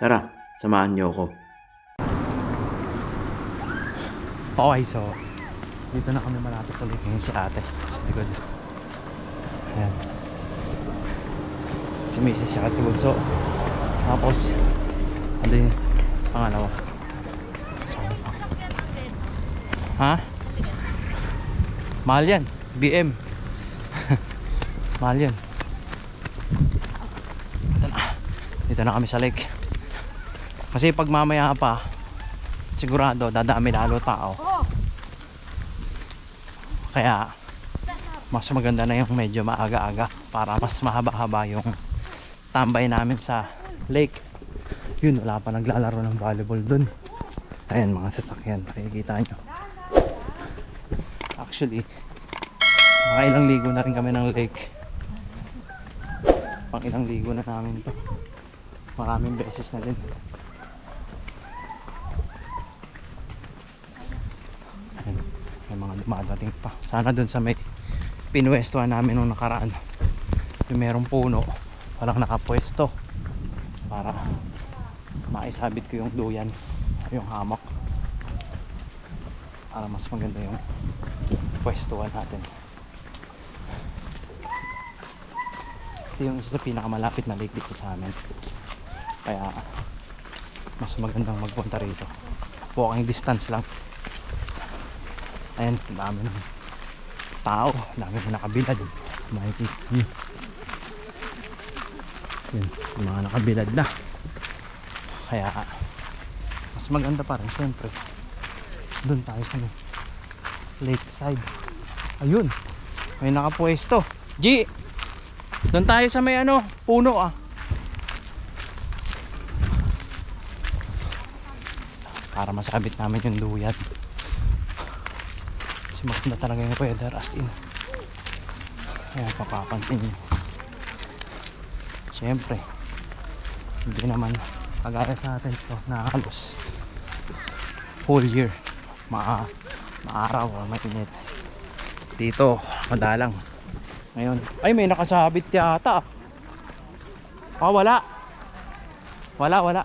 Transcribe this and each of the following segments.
Tara, samahan niyo ako. Okay, so dito na kami malapit ulit ngayon si ate sa likod. Ayan. Si Mrs. siya ate Bunso. Tapos, ano yung pangalawa? Kasama. Ha? Mahal yan. BM. Mahal yan. Dito na. Dito na kami sa lake. Kasi pag mamaya pa, sigurado dadami lalo tao. Kaya mas maganda na yung medyo maaga-aga para mas mahaba-haba yung tambay namin sa lake. Yun, wala pa naglalaro ng volleyball dun. Ayan mga sasakyan, nakikita nyo. Actually, makailang ligo na rin kami ng lake. Pang ilang ligo na namin to. Maraming beses na din. Ayan, may mga dumadating pa. Sana dun sa may pinuwestuhan namin nung nakaraan. Yung merong puno, walang nakapwesto. Para maisabit ko yung duyan, yung hammock. Para mas maganda yung pwestuhan natin. Ito yung isa sa pinakamalapit na lake dito sa amin. Kaya mas magandang magpunta rito. Walking distance lang. Ayan, dami ng tao. Dami na nakabilad. Makikita nyo. Yung mga nakabilad na. Kaya, mas maganda pa rin, syempre. Doon tayo sa lakeside. Ayun, may nakapwesto. G! Doon tayo sa may ano, puno ah. Para masabit namin yung duyan. Kasi maganda talaga yung weather as in. Kaya papapansin nyo. Siyempre, hindi naman kagaya sa atin to na halos whole year ma maaraw o mainit. Dito, madalang. Ngayon, ay may nakasabit yata. Ah, wala. Wala, wala.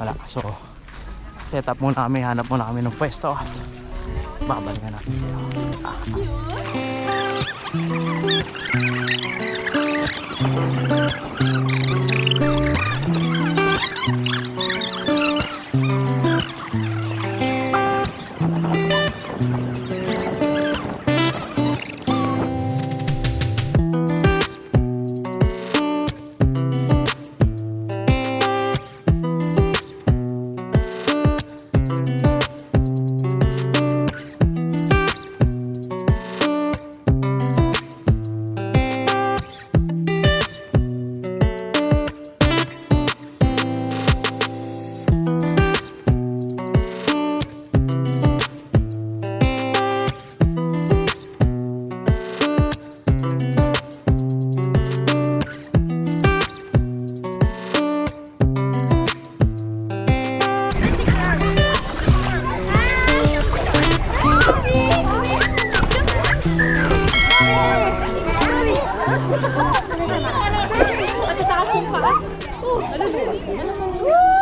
Wala. So, set up muna kami, hanap muna kami ng pwesto at babalikan natin kayo. Ah. Ano ba? Ano ba?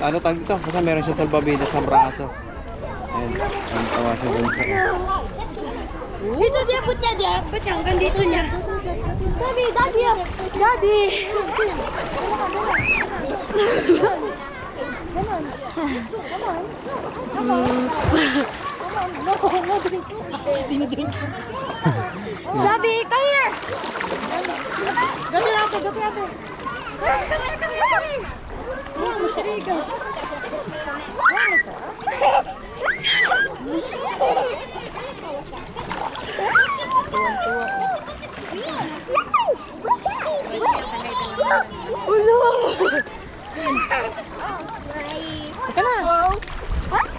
Ano tag dito? Basta meron siyang salbabida sa braso. Ayun, tuwan-tuwa si Bunso. Dito dia put niya dia. Ba't niya? Hanggang dito niya. Daddy, daddy. ah. Daddy. Sabi, Ulo! Ika na!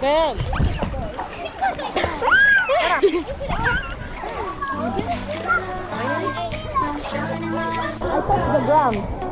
Ben! Tara! I touched the ground.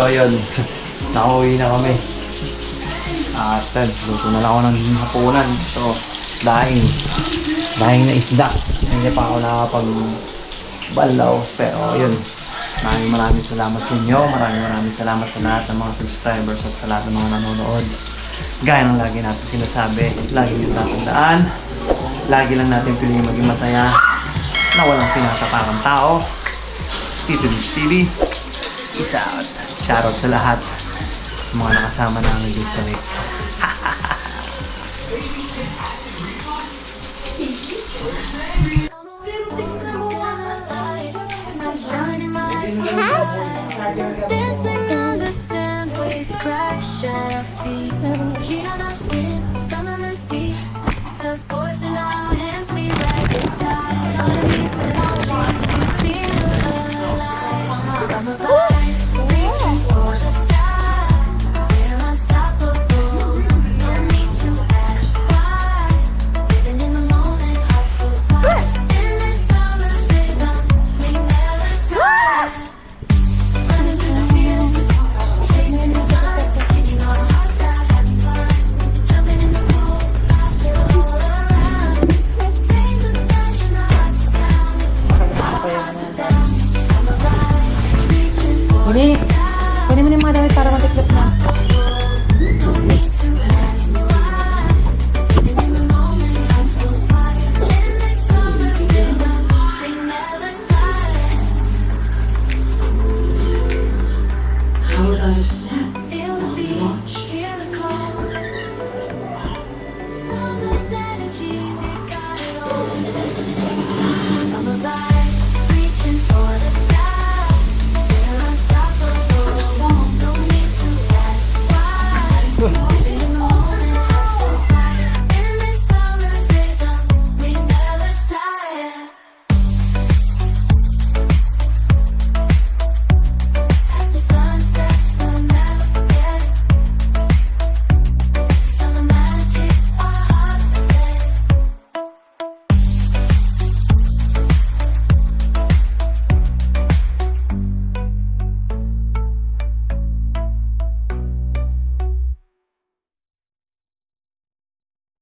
so, yun. Nakauwi na kami. At uh, luto na lang ako ng hapunan. So, daing. Daing na isda. Hindi pa ako nakapag balaw. Pero, yun. Maraming maraming salamat sa inyo. Maraming maraming salamat sa lahat ng mga subscribers at sa lahat ng mga nanonood. Gaya ng lagi natin sinasabi, lagi nyo tatandaan. Lagi lang natin piling maging masaya na walang tinatapakang tao. Tito Beach TV. Peace out. Shoutout sa lahat. Mga nakasama namin dito sa lake. Dancing on the sand, waves crash at our feet. Sky. kunin mo na yung mga damit para matiklop na.